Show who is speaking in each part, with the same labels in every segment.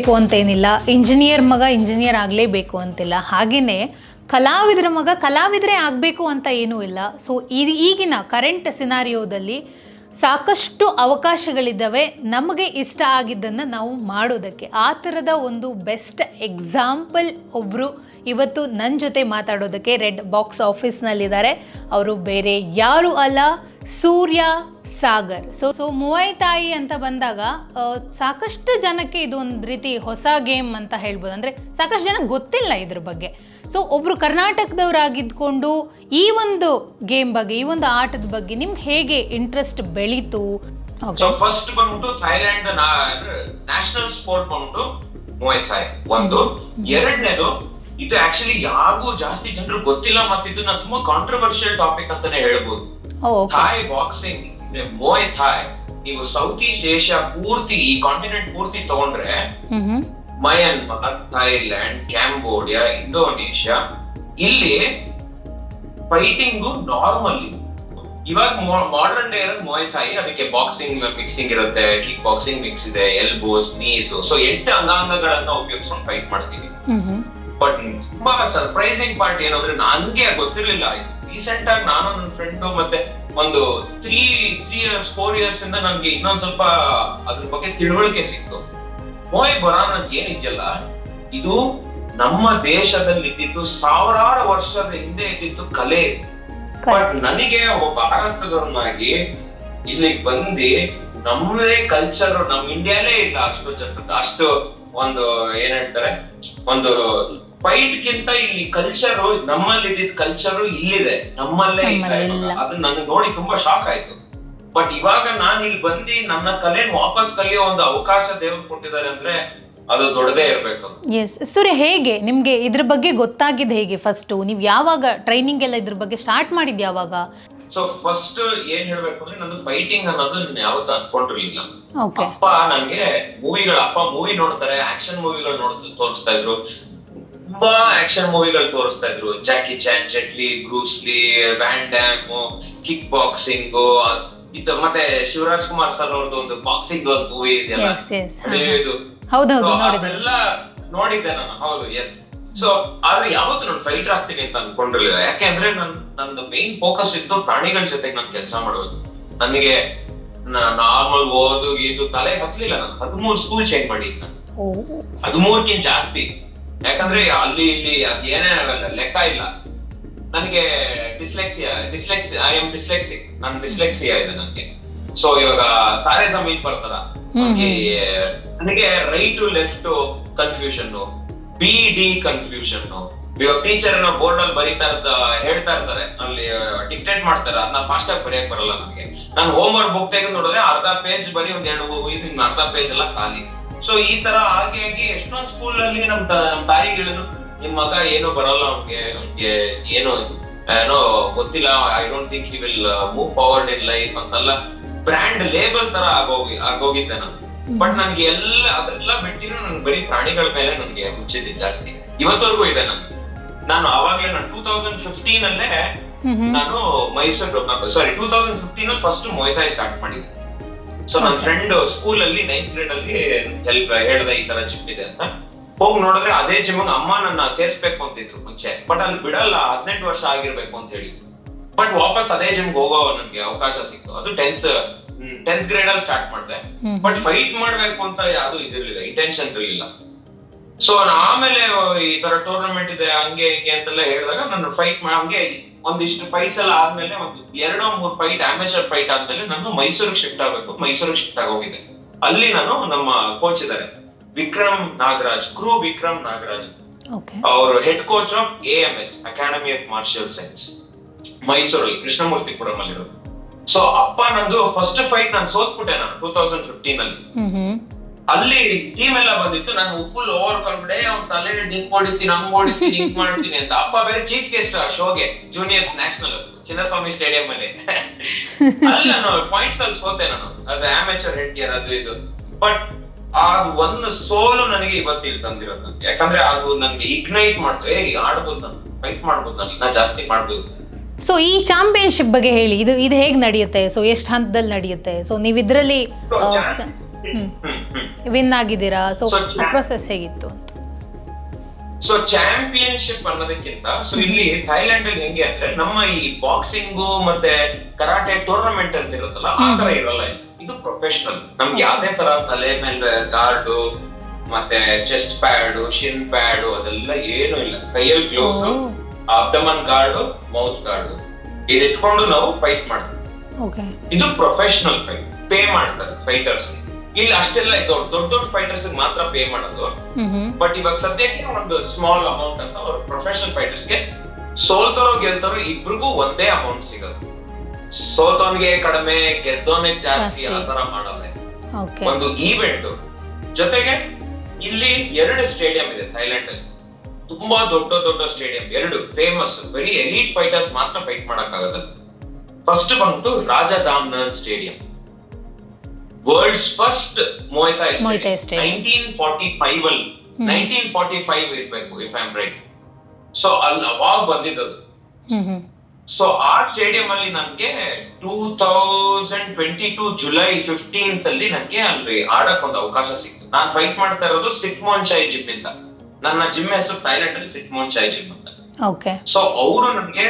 Speaker 1: ಆಗಲೇಬೇಕು ಅಂತೇನಿಲ್ಲ. ಇಂಜಿನಿಯರ್ ಮಗ ಇಂಜಿನಿಯರ್ ಆಗಲೇಬೇಕು ಅಂತಿಲ್ಲ. ಹಾಗೆಯೇ ಕಲಾವಿದರ ಮಗ ಕಲಾವಿದರೇ ಆಗಬೇಕು ಅಂತ ಏನೂ ಇಲ್ಲ. ಸೊ ಇದು ಈಗಿನ ಕರೆಂಟ್ ಸಿನಾರಿಯೋದಲ್ಲಿ ಸಾಕಷ್ಟು ಅವಕಾಶಗಳಿದ್ದಾವೆ. ನಮಗೆ ಇಷ್ಟ ಆಗಿದ್ದನ್ನು ನಾವು ಮಾಡೋದಕ್ಕೆ. ಆ ಥರದ ಒಂದು ಬೆಸ್ಟ್ ಎಕ್ಸಾಂಪಲ್ ಒಬ್ಬರು ಇವತ್ತು ನನ್ನ ಜೊತೆ ಮಾತಾಡೋದಕ್ಕೆ ರೆಡ್ ಬಾಕ್ಸ್ ಆಫೀಸ್ನಲ್ಲಿದ್ದಾರೆ ಅವರು ಬೇರೆ ಯಾರು ಅಲ್ಲ. Surya Sagar. So so muay Thai ಅಂತ ಬಂದಾಗ ಸಾಕಷ್ಟು ಜನಕ್ಕೆ ಇದು ಒಂದು ರೀತಿ ಹೊಸ ಗೇಮ್ ಅಂತ ಹೇಳ್ಬೋದು. ಅಂದರೆ ಸಾಕಷ್ಟು ಜನ ಗೊತ್ತಿಲ್ಲ ಇದ್ರ ಬಗ್ಗೆ. ಸೊ ಒಬ್ಬರು ಕರ್ನಾಟಕದವರಾಗಿದ್ಕೊಂಡು ಈ ಒಂದು ಗೇಮ್ ಬಗ್ಗೆ ಈ ಒಂದು ಆಟದ ಬಗ್ಗೆ ನಿಮ್ಗೆ ಹೇಗೆ ಇಂಟ್ರೆಸ್ಟ್ ಬೆಳೀತು? ಓಕೆ
Speaker 2: ಫಸ್ಟ್ ಬಂದ್ಬಿಟ್ಟು ಥೈಲ್ಯಾಂಡ್ ನ್ಯಾಷನಲ್ ಸ್ಪೋರ್ಟ್ ಬಂದ್ಬಿಟ್ಟು ಮುವೈ ಥಾಯ್ ಒಂದು. ಎರಡನೇದು ಇದು ಆಕ್ಚುಲಿ ಯಾರಿಗೂ ಜಾಸ್ತಿ ಜನರು ಗೊತ್ತಿಲ್ಲ ಮತ್ತೆ ಇದು ತುಂಬಾ ಕಾಂಟ್ರವರ್ಷಿಯಲ್ ಟಾಪಿಕ್ ಅಂತಾನೆ ಹೇಳ್ಬೋದು.
Speaker 1: Okay
Speaker 2: Thai boxing Muay Thai ನೀವು ಸೌತ್ ಈಸ್ಟ್ ಏಷ್ಯಾ ಪೂರ್ತಿ ಈ ಕಾಂಟಿನೆಂಟ್ ಪೂರ್ತಿ ತಗೊಂಡ್ರೆ ಮಯನ್ಮಾರ್ ಥೈಲ್ಯಾಂಡ್ ಕ್ಯಾಂಬೋಡಿಯಾ ಇಂಡೋನೇಷ್ಯಾ ಇಲ್ಲಿ ಫೈಟಿಂಗು ನಾರ್ಮಲ್ ಇವಾಗ ಮಾಡರ್ನ್ ಡೇ ಇರೋದು ಮೋಯ್ ಥಾಯಿ ಅದಕ್ಕೆ ಬಾಕ್ಸಿಂಗ್ ಮಿಕ್ಸಿಂಗ್ ಇರುತ್ತೆ ಕಿಕ್ ಬಾಕ್ಸಿಂಗ್ ಮಿಕ್ಸ್ ಇದೆ ಎಲ್ಬೋಸ್ ನೀಸ್ ಸೊ ಎಂಟು ಅಂಗಾಂಗಗಳನ್ನ ಉಪಯೋಗಿಸ್ಕೊಂಡು ಫೈಟ್ ಮಾಡ್ತೀವಿ. ಬಟ್ ತುಂಬಾ ಸರ್ಪ್ರೈಸಿಂಗ್ ಪಾರ್ಟ್ ಏನಂದ್ರೆ ನನ್ಗೆ ಗೊತ್ತಿರ್ಲಿಲ್ಲ. ರೀಸೆಂಟ್ ಆಗಿ ನಾನು ನನ್ನ ಫ್ರೆಂಡ್ ಮತ್ತೆ ಒಂದು three three years four years ಇಂದ ನನ್ಗೆ ಇನ್ನೊಂದ್ ಸ್ವಲ್ಪ ಅದ್ರ ಬಗ್ಗೆ ತಿಳುವಳಿಕೆ ಸಿಕ್ತು. ಮೋಯ್ ಬರಾನ್ ಅಂತ ಏನಿದೆಯಲ್ಲ ಇದು ನಮ್ಮ ದೇಶದಲ್ಲಿ ಇದ್ದಿದ್ದು ಸಾವಿರಾರು ವರ್ಷದ ಹಿಂದೆ ಇದ್ದಿದ್ದು ಕಲೆ. ಬಟ್ ನನಗೆ ಒಬ್ಬ ಭಾರತದವನಾಗಿ ಇಲ್ಲಿಗೆ ಬಂದು ನಮ್ಮದೇ ಕಲ್ಚರ್ ನಮ್ ಇಂಡಿಯಾಲೇ ಇಲ್ಲ ಅಷ್ಟು ಜನ ಅಷ್ಟು ಒಂದು ಏನ್ ಹೇಳ್ತಾರೆ ಒಂದು ಫೈಟ್ ಗಿಂತ ಇಲ್ಲಿ ಕಲ್ಚರ್ ನಮ್ಮಲ್ಲಿ ಇದ್ದಿದ್ ಕಲ್ಚರ್ ಇಲ್ಲಿದೆ. ನಮ್ಮಲ್ಲೇ ಇಲ್ಲ. ಇವಾಗ. ಅದು ನನಗೆ ನೋಡಿ ತುಂಬಾ ಶಾಕ್ ಆಯ್ತು. ಬಟ್ ಇವಾಗ ನಾನು ಇಲ್ಲಿ ಬಂದು ನನ್ನ ಕಲೆ ವಾಪಸ್ ಕಲಿಯೋ ಒಂದು ಅವಕಾಶ ದೇವ್ರು ಕೊಟ್ಟಿದ್ದಾರೆ ಅಂದ್ರೆ ಅದು ದೊಡ್ಡದೇ ಇರ್ಬೇಕು.
Speaker 1: ಎಸ್ ಸೂರ್ಯ ಹೇಗೆ? ನಿಮಗೆ ಇದ್ರ ಬಗ್ಗೆ ಗೊತ್ತಾಗಿದೆ ಹೇಗೆ ಫಸ್ಟು ನೀವು ಯಾವಾಗ ಟ್ರೈನಿಂಗ್ ಎಲ್ಲ ಇದ್ರ ಬಗ್ಗೆ ಸ್ಟಾರ್ಟ್ ಮಾಡಿದ್ದು ಯಾವಾಗ?
Speaker 2: ಸೊ ಫಸ್ಟ್ ಏನ್ ಹೇಳ್ಬೇಕು ಅಂದ್ರೆ ನಂದು ಫೈಟಿಂಗ್ ಅನ್ನೋದು ನಾನು ಯಾವತ್ತೂ ಅನ್ಕೊಂಡಿರ್ಲಿಲ್ಲ.
Speaker 1: ಓಕೆ
Speaker 2: ಅಪ್ಪ ನಂಗೆ ಮೂವಿಗಳ ಅಪ್ಪ ಮೂವಿ ನೋಡ್ತಾರೆ ಆಕ್ಷನ್ ಮೂವಿಗಳು ನೋಡ್ ತೋರಿಸ್ತಾ ಇದ್ರು. ತುಂಬಾ ಆಕ್ಷನ್ ಮೂವಿಗಳು ತೋರಿಸ್ತಾ ಇದ್ರು. Jackie Chan Jet Li Bruce Lee Van Damme kick boxing ಇದು ಮತ್ತೆ ಶಿವರಾಜ್ ಕುಮಾರ್ ಸರ್ ಅವ್ರದ್ದು ಒಂದು ಬಾಕ್ಸಿಂಗ್ ಒಂದು ಮೂವಿ ಇದೆಯಲ್ಲ? ಇದು. ಅದೆಲ್ಲ ನೋಡಿದ್ದೆ ನಾನು. ಹೌದು ಎಸ್ ಸೊ ಆದ್ರೆ ಯಾವತ್ತು ನಾನು ಫೈಟರ್ ಆಗ್ತೀನಿ ಅಂತ ಅನ್ಕೊಂಡಿರ್ಲಿಲ್ಲ. ಯಾಕೆಂದ್ರೆ ನನ್ ನಂದು ಮೇನ್ ಫೋಕಸ್ ಇತ್ತು ಪ್ರಾಣಿಗಳ ಜೊತೆಗೆ ನಾನು ಕೆಲಸ ಮಾಡೋದು. ನನಗೆ ನಾರ್ಮಲ್ ಓದು ಇದು ತಲೆ ಹತ್ಲಿಲ್ಲ ನಾನು. ಹದಿಮೂರು ಸ್ಕೂಲ್ ಚೇಂಜ್ ಮಾಡಿದ್ದೆ ನಾನು.
Speaker 1: ಓ.
Speaker 2: ಹದಿಮೂರ್ಕಿಂತ ಜಾಸ್ತಿ. ಯಾಕಂದ್ರೆ ಅಲ್ಲಿ ಇಲ್ಲಿ ಅದ್ ಏನೇ ಆಗಲ್ಲ ಲೆಕ್ಕ ಇಲ್ಲ. ನನಗೆ dyslexia dyslexic I am dyslexic ನನ್ ಡಿಸ್ಲೆಕ್ಸಿಯಾ ಇದೆ ನನಗೆ. ಸೊ ಇವಾಗ ತಾರೆ ಜಮೀನ್ ಬರ್ತಾರ? ನನಗೆ right to left confusion B D confusion ಇವಾಗ ಟೀಚರ್ ಏನೋ ಬೋರ್ಡ್ ಅಲ್ಲಿ ಬರೀತಾ ಇರ್ತ ಹೇಳ್ತಾ ಇರ್ತಾರೆ. ಅಲ್ಲಿ ಡಿಕ್ಟೇಟ್ ಮಾಡ್ತಾರೆ. ಅದನ್ನ ಫಾಸ್ಟ್ ಆಗಿ ಬರೆಯಕ್ ಬರಲ್ಲ ನನಗೆ. ನಾನು ಹೋಮ್ ವರ್ಕ್ ಬುಕ್ ತೆಗೆದು ನೋಡಿದ್ರೆ ಅರ್ಧ ಪೇಜ್ ಬರೀ ಒಂದ್ ಎರಡು ಅರ್ಧ ಪೇಜ್ ಎಲ್ಲ ಖಾಲಿ. ಸೊ ಈ ತರ ಆಗಿ ಆಗಿ ಎಷ್ಟೊಂದ್ ಸ್ಕೂಲ್ ಅಲ್ಲಿ ನಮ್ ತಾಯಿ ಹೇಳಿದ್ರು ನಿಮ್ ಮಗ ಏನು ಬರಲ್ಲ ಅವ್ನಿಗೆ ಅವ್ನಿಗೆ ಏನು ಏನೋ ಗೊತ್ತಿಲ್ಲ I don't think he will move forward in life ಅಂತಲ್ಲ ಬ್ರ್ಯಾಂಡ್ ಲೇಬಲ್ ತರ ಆಗೋಗಿ ಆಗೋಗಿದ್ದೆ ನಾನು. ಬಟ್ ನನ್ಗೆ ಎಲ್ಲ ಅದೆಲ್ಲ ಬಿಟ್ಟಿನ ನನ್ಗೆ ಬರೀ ಪ್ರಾಣಿಗಳ ಮೇಲೆ ನನ್ಗೆ ಹುಚ್ಚಿದೆ ಜಾಸ್ತಿ. ಇವತ್ತವರೆಗೂ ಇದೆ ನನ್ಗೆ. ನಾನು ಅವಾಗ್ಲೇ ನಾನು ಟೂ ತೌಸಂಡ್ ಫಿಫ್ಟೀನ್ ಅಲ್ಲೇ ನಾನು Mysuru sorry two thousand fifteen first muay Thai start ಮಾಡಿದ್ದೆ. ಸೊ ನನ್ನ ಫ್ರೆಂಡ್ ಸ್ಕೂಲ್ ಅಲ್ಲಿ ನೈನ್ತ್ ಗ್ರೇಡ್ ಅಲ್ಲಿ ಹೆಲ್ಪ್ ಹೇಳ್ದೆ ಈ ತರ ಜಿಮ್ ಇದೆ ಅಂತ. ಹೋಗಿ ನೋಡಿದ್ರೆ ಅದೇ ಜಿಮ್ ಅಮ್ಮ ನನ್ನ ಸೇರ್ಸ್ಬೇಕು ಅಂತಿದ್ರು ಮುಂಚೆ. ಬಟ್ ಅಲ್ಲಿ ಬಿಡಲ್ಲ ಹದಿನೆಂಟು ವರ್ಷ ಆಗಿರ್ಬೇಕು ಅಂತ ಹೇಳಿ. ಬಟ್ ವಾಪಸ್ ಅದೇ ಜಿಮ್ಗೆ ಹೋಗೋ ನನ್ಗೆ ಅವಕಾಶ ಸಿಕ್ತು. ಅದು ಟೆಂತ್ ಟೆಂತ್ ಗ್ರೇಡ್ ಅಲ್ಲಿ ಸ್ಟಾರ್ಟ್ ಮಾಡಿದೆ. ಬಟ್ ಫೈಟ್ ಮಾಡ್ಬೇಕು ಅಂತ ಯಾವ್ದು ಇದಿರ್ಲಿಲ್ಲ ಇಂಟೆನ್ಷನ್ ಇರಲಿಲ್ಲ. ಸೊ ಆಮೇಲೆ ಈ ತರ ಟೂರ್ನಮೆಂಟ್ ಇದೆ ಹಂಗೆ ಹಿಂಗೆ ಅಂತೆಲ್ಲ ಹೇಳಿದಾಗ ನಾನು ಫೈಟ್ ಹಂಗೆ ಒಂದಿಷ್ಟು ಫೈಟ್ಸ್ ಎಲ್ಲ ಆದ್ಮೇಲೆ ಒಂದು ಎರಡೋ ಮೂರ್ ಫೈಟ್ ಅಮೇಚರ್ ಫೈಟ್ ಆದ್ಮೇಲೆ ನಾನು ಮೈಸೂರಿಗೆ ಶಿಫ್ಟ್ ಆಗ್ಬೇಕು. ಮೈಸೂರಿಗೆ ಶಿಫ್ಟ್ ಆಗೋಗಿದ್ದೆ ಅಲ್ಲಿ ನಾನು ನಮ್ಮ ಕೋಚ್ ಇದ್ದಾರೆ. ವಿಕ್ರಮ್ ನಾಗರಾಜ್ ಕ್ರೂ ವಿಕ್ರಮ್ ನಾಗರಾಜ್. ಅವರು head coach of A M S academy of martial science ಮೈಸೂರಲ್ಲಿ ಕೃಷ್ಣಮೂರ್ತಿಪುರಂ ಅಲ್ಲಿರೋದು ಸೊ ಅಪ್ಪ ನಂದು ಫಸ್ಟ್ ಫೈಟ್ ನಾನು ಸೋತ್ಬಿಟ್ಟೆ ನಾನು ಟೂ ತೌಸಂಡ್ ಫಿಫ್ಟೀನ್ ಅಲ್ಲಿ. ಅಲ್ಲಿ ಟೀಮ್ ಎಲ್ಲ ಬಂದಿತ್ತು. ನಾನು ಫುಲ್ ಓವರ್ ಕಾನ್ಫಿಡೆ ಅವ್ನ ತಲೆ ಡಿಂಕ್ ಹೊಡಿತೀನಿ ಹಂಗ್ ಹೊಡಿತೀನಿ ಹಿಂಗ್ ಮಾಡ್ತೀನಿ ಅಂತ. ಅಪ್ಪ ಬೇರೆ ಚೀಫ್ ಗೆಸ್ಟ್ ಆ ಶೋಗೆ ಜೂನಿಯರ್ಸ್ ನ್ಯಾಷನಲ್ ಚಿನ್ನಸ್ವಾಮಿ ಸ್ಟೇಡಿಯಂ ಅಲ್ಲಿ. ಅಲ್ಲಿ ನಾನು ಪಾಯಿಂಟ್ಸ್ ಅಲ್ಲಿ ಸೋತೆ ನಾನು. ಅದು ಆಮೇಚರ್ ಹೆಡ್ ಗಿಯರ್ ಅದು ಇದು. ಬಟ್ ಆ ಒಂದು ಸೋಲು ನನಗೆ ಇವತ್ತು ಇಲ್ಲಿ ತಂದಿರೋದು. ನನ್ಗೆ ಯಾಕಂದ್ರೆ ಅದು ನನ್ಗೆ ಇಗ್ನೈಟ್ ಮಾಡ್ತು. ಏ ಆಡ್ಬೋದು ನಾನು. ಫೈಟ್ ಮಾಡ್ಬೋದು ನಾನು. ಇನ್ನ ಜಾಸ್ತಿ ಮಾಡ್ಬೋದು.
Speaker 1: ಸೊ ಈ ಚಾಂಪಿಯನ್ಶಿಪ್ ಬಗ್ಗೆ ಹೇಳಿ. ಇದು ಇದು ಹೇಗೆ ನಡೆಯುತ್ತೆ? ಸೊ ಎಷ್ಟು ಹಂತದಲ್ಲಿ ನಡೆಯುತ್ತೆ? ಸೊ ನೀವು ಇದರಲ್ಲಿ ವಿನ್ ಆಗಿದ್ದೀರಾ? ಸೊ ಪ್ರೊಸೆಸ್ ಹೇಗಿತ್ತು?
Speaker 2: ಸೊ ಚಾಂಪಿಯನ್ಶಿಪ್ ಅನ್ನೋದಕ್ಕಿಂತ ಸೊ ಇಲ್ಲಿ ಥೈಲ್ಯಾಂಡ್ ಅಲ್ಲಿ ಹೆಂಗೆ ಅಂದ್ರೆ ನಮ್ಮ ಈ ಬಾಕ್ಸಿಂಗು ಮತ್ತೆ ಕರಾಟೆ ಟೂರ್ನಮೆಂಟ್ ಅಂತ ಇರುತ್ತಲ್ಲ ಆ ತರ ಇರಲ್ಲ ಇದು ಪ್ರೊಫೆಷನಲ್ ನಮ್ಗೆ ಯಾವ್ದೇ ತರ ತಲೆ ಮೇಲೆ ಗಾರ್ಡು ಮತ್ತೆ ಚೆಸ್ಟ್ ಪ್ಯಾಡ್ ಶಿನ್ ಪ್ಯಾಡ್ ಅದೆಲ್ಲ ಏನು ಇಲ್ಲ. ಕೈಯಲ್ಲಿ gloves abdomen guard mouth guard ಇದಿಟ್ಕೊಂಡು ಇಟ್ಕೊಂಡು ನಾವು ಫೈಟ್ ಮಾಡ್ತೀವಿ. ಇದು ಪ್ರೊಫೆಷನಲ್ ಫೈಟ್ ಪೇ ಮಾಡ್ತಾರೆ ಫೈಟರ್ಸ್ ಇಲ್ಲಿ ಅಷ್ಟೆಲ್ಲ ದೊಡ್ಡ ದೊಡ್ಡ ದೊಡ್ಡ ಫೈಟರ್ಸ್ ಮಾತ್ರ ಪೇ ಮಾಡೋದು. ಬಟ್ ಇವಾಗ ಸದ್ಯಕ್ಕೆ ಒಂದು ಸ್ಮಾಲ್ ಅಮೌಂಟ್ ಅಂತ ಅವ್ರ ಪ್ರೊಫೆಷನಲ್ ಫೈಟರ್ಸ್ಗೆ ಸೋಲ್ತಾರೋ ಗೆಲ್ತಾರೋ ಇಬ್ರಿಗೂ ಒಂದೇ ಅಮೌಂಟ್ ಸಿಗೋದು. ಸೋತವನ್ಗೆ ಕಡಿಮೆ ಗೆದ್ದೋನೆ ಜಾಸ್ತಿ. ಆ ತರ
Speaker 1: ಮಾಡೋದೆ
Speaker 2: ಒಂದು ಈವೆಂಟ್ ಜೊತೆಗೆ ಇಲ್ಲಿ ಎರಡು ಸ್ಟೇಡಿಯಂ ಇದೆ ಥೈಲ್ಯಾಂಡ್ ಅಲ್ಲಿ ತುಂಬಾ ದೊಡ್ಡ ದೊಡ್ಡ ಸ್ಟೇಡಿಯಂ ಎರಡು ಫೇಮಸ್ ಬರೀ ಎಲೀಟ್ ಫೈಟರ್ಸ್ ಮಾತ್ರ ಫೈಟ್ ಮಾಡಕ್ ಫಸ್ಟ್ ಬಂದ್ಬಿಟ್ಟು Rajadamnern stadium world's first
Speaker 1: stadium.
Speaker 2: Nineteen forty five ಅಲ್ಲಿ. ನೈನ್ಟೀನ್ ಫಾರ್ಟಿ ಫೈವ್ ಇರ್ಬೇಕು ಇಫ್ ಐಮ್ ರೈಟ್ ಸೊ ಅಲ್ಲಿ ಅವಾಗ ಬಂದಿದ್ದದು. ಸೊ ಆ ಸ್ಟೇಡಿಯಂ ಅಲ್ಲಿ ನಮ್ಗೆ two thousand twenty two July fifteenth ಅಲ್ಲಿ ನನ್ಗೆ ಅಲ್ಲಿ ಆಡಕ್ ಒಂದು ಅವಕಾಶ ಸಿಕ್ತು. ನಾನ್ ಫೈಟ್ ಮಾಡ್ತಾ ಇರೋದು ಸಿಕ್ಮೋನ್ ಚಾಯ್ ಜಿಮ್ ಇಂದ. ನನ್ನ ಜಿಮ್ ಹೆಸರು ಥೈಲ್ಯಾಂಡ್ ಅಲ್ಲಿ ಸಿಕ್ಮೋನ್ ಚಾಯ್ ಜಿಮ್ ಅಂತ. ಸೊ ಅವರು ನನ್ಗೆ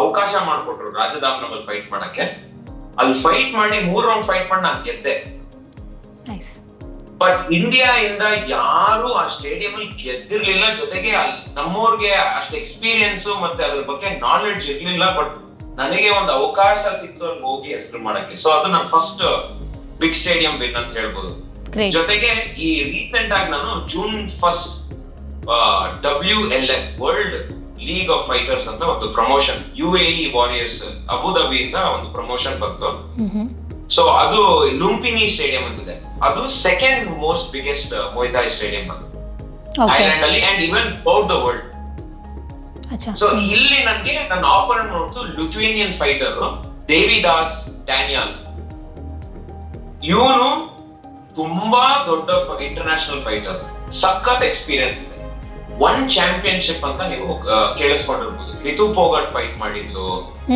Speaker 2: ಅವಕಾಶ ಮಾಡ್ಕೊಟ್ರು ರಾಜಧಾಮ್ ಫೈಟ್ ಮಾಡಕ್ಕೆ. ಅಲ್ಲಿ ಫೈಟ್ ಮಾಡಿ ಮೂರ್ ರೌಂಡ್ ಫೈಟ್ ಮಾಡಿ ನಾನು ಗೆದ್ದೆ. ಬಟ್ ಇಂಡಿಯಾ ಇಂದ ಯಾರು ಆ ಸ್ಟೇಡಿಯಂ ಅಲ್ಲಿ ಗೆದ್ದಿರ್ಲಿಲ್ಲ. ಜೊತೆಗೆ ಅಲ್ಲಿ ನಮ್ಮವ್ರಿಗೆ ಅಷ್ಟು ಎಕ್ಸ್ಪೀರಿಯನ್ಸ್ ಮತ್ತೆ ಅದ್ರ ಬಗ್ಗೆ ನಾಲೆಡ್ಜ್ ಇರ್ಲಿಲ್ಲ. ಬಟ್ ನನಗೆ ಒಂದು ಅವಕಾಶ ಸಿಕ್ತು ಅಲ್ಲಿ ಹೋಗಿ ಹೆಸರು ಮಾಡಕ್ಕೆ. ಸೊ ಅದು ನನ್ನ ಫಸ್ಟ್ ಬಿಗ್ ಸ್ಟೇಡಿಯಂ ವಿನ್ ಅಂತ ಹೇಳ್ಬೋದು. ಜೊತೆಗೆ ಈ ರೀಸೆಂಟ್ ಆಗಿ ನಾನು June first W L F world league of fighters ಅಂತ ಒಂದು promotion U A E warriors ಅಬುದಾಬಿಯಿಂದ ಒಂದು ಪ್ರಮೋಷನ್ ಬಂತು. ಸೊ ಅದು ಲುಂಪಿನಿ ಸ್ಟೇಡಿಯಂ ಅಂತಿದೆ. ಅದು second most biggest muay thai stadium ಅದು ಐಲ್ಯಾಂಡ್ ಅಲ್ಲಿ and even out the world so ಇಲ್ಲಿ ನನಗೆ ನನ್ನ ಆಫರ್ ನೋಡ್ತು ಲುಥ್ವೇನಿಯನ್ ಫೈಟರ್ ದೇವಿದಾಸ್ ಡ್ಯಾನಿಯಲ್ ಇವನು ತುಂಬಾ ದೊಡ್ಡ ಇಂಟರ್ನ್ಯಾಷನಲ್ ಫೈಟರ್ ಸಖತ್ ಎಕ್ಸ್ಪೀರಿಯನ್ಸ್ ಇದೆ. ಒನ್ ಚಾಂಪಿಯನ್ಶಿಪ್ ಅಂತ ನೀವು ಕೇಳಿಸ್ಕೊಂಡಿರ್ಬೋದು. ರಿತು ಫೋಗಟ್ ಫೈಟ್ ಮಾಡಿದ್ದು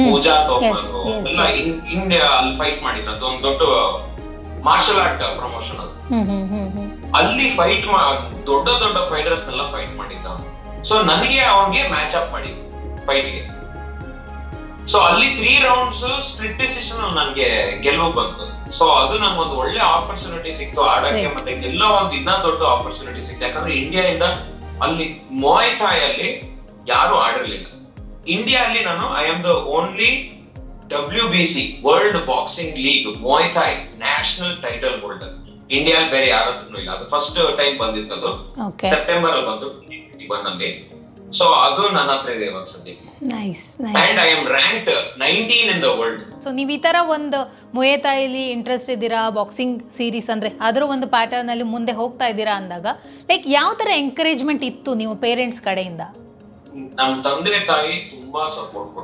Speaker 2: ಪೂಜಾ ಎಲ್ಲ ಇಂಡಿಯಾ ಅಲ್ಲಿ ಫೈಟ್ ಮಾಡಿದ್ರು ಅದೊಂದು ದೊಡ್ಡ ಮಾರ್ಷಲ್ ಆರ್ಟ್ ಪ್ರಮೋಷನ್ ಅದು. ಅಲ್ಲಿ ಫೈಟ್ ದೊಡ್ಡ ದೊಡ್ಡ ಫೈಟರ್ಸ್ ಎಲ್ಲ ಫೈಟ್ ಮಾಡಿದ್ದ. ಸೊ ನನಗೆ ಅವನಿಗೆ ಮ್ಯಾಚ್ ಅಪ್ ಮಾಡಿ ಫೈಟ್ಗೆ ಸೊ ಅಲ್ಲಿ ತ್ರೀ ರೌಂಡ್ಸ್ ಸ್ಪ್ಲಿಟ್ ಡಿಸಿಷನ್ ನನಗೆ ಗೆಲುವು ಬಂತು. ಸೊ ಅದು ನಮ್ಗೊಂದು ಒಳ್ಳೆ ಆಪರ್ಚುನಿಟಿ ಸಿಕ್ತು. ಆಡಕ್ಕೆ ಮತ್ತೆ ಎಲ್ಲ ಒಂದು ಇನ್ನ ದೊಡ್ಡ ಆಪರ್ಚುನಿಟಿ ಸಿಕ್ತು. ಯಾಕಂದ್ರೆ ಇಂಡಿಯಾ ಇಂದ ಅಲ್ಲಿ ಮೋಯ್ ಥಾಯ್ ಅಲ್ಲಿ ಯಾರು ಆಡಿರ್ಲಿಲ್ಲ. ಇಂಡಿಯಾ ಅಲ್ಲಿ ನಾನು I am the only W B C world boxing league muay Thai national title holder India ಬೇರೆ ಯಾರ ಹತ್ರನೂ ಇಲ್ಲ. ಅದು ಫಸ್ಟ್ ಟೈಮ್ ಬಂದಿತ್ತು
Speaker 1: ಅದು
Speaker 2: ಸೆಪ್ಟೆಂಬರ್ ಅಲ್ಲಿ ಬಂದು ಒನ್ ಅಲ್ಲಿ. ಸೊ ಅದು ನನ್ನ ಹತ್ರ ಇದೆ ಇವಾಗ ಸದ್ಯಕ್ಕೆ.
Speaker 1: Nice
Speaker 2: and
Speaker 1: nice
Speaker 2: I am rank nineteen in the world
Speaker 1: so ನೀವು ಈ ಥರ ಒಂದು ಮುಯೇತಾಯಿಲಿ ಇಂಟ್ರೆಸ್ಟ್ ಇದ್ದೀರಾ ಬಾಕ್ಸಿಂಗ್ ಸೀರೀಸ್ ಅಂದರೆ ಅದರ ಒಂದು ಪ್ಯಾಟರ್ನಲ್ಲಿ ಮುಂದೆ ಹೋಗ್ತಾ ಇದ್ದೀರಾ ಅಂದಾಗ ಲೈಕ್ ಯಾವ ಥರ ಎಂಕರೇಜ್ಮೆಂಟ್ ಇತ್ತು ನೀವು ಪೇರೆಂಟ್ಸ್ ಕಡೆಯಿಂದ?
Speaker 2: ನಮ್ ತಂದೆ ತಾಯಿ ತುಂಬಾ ಸಪೋರ್ಟ್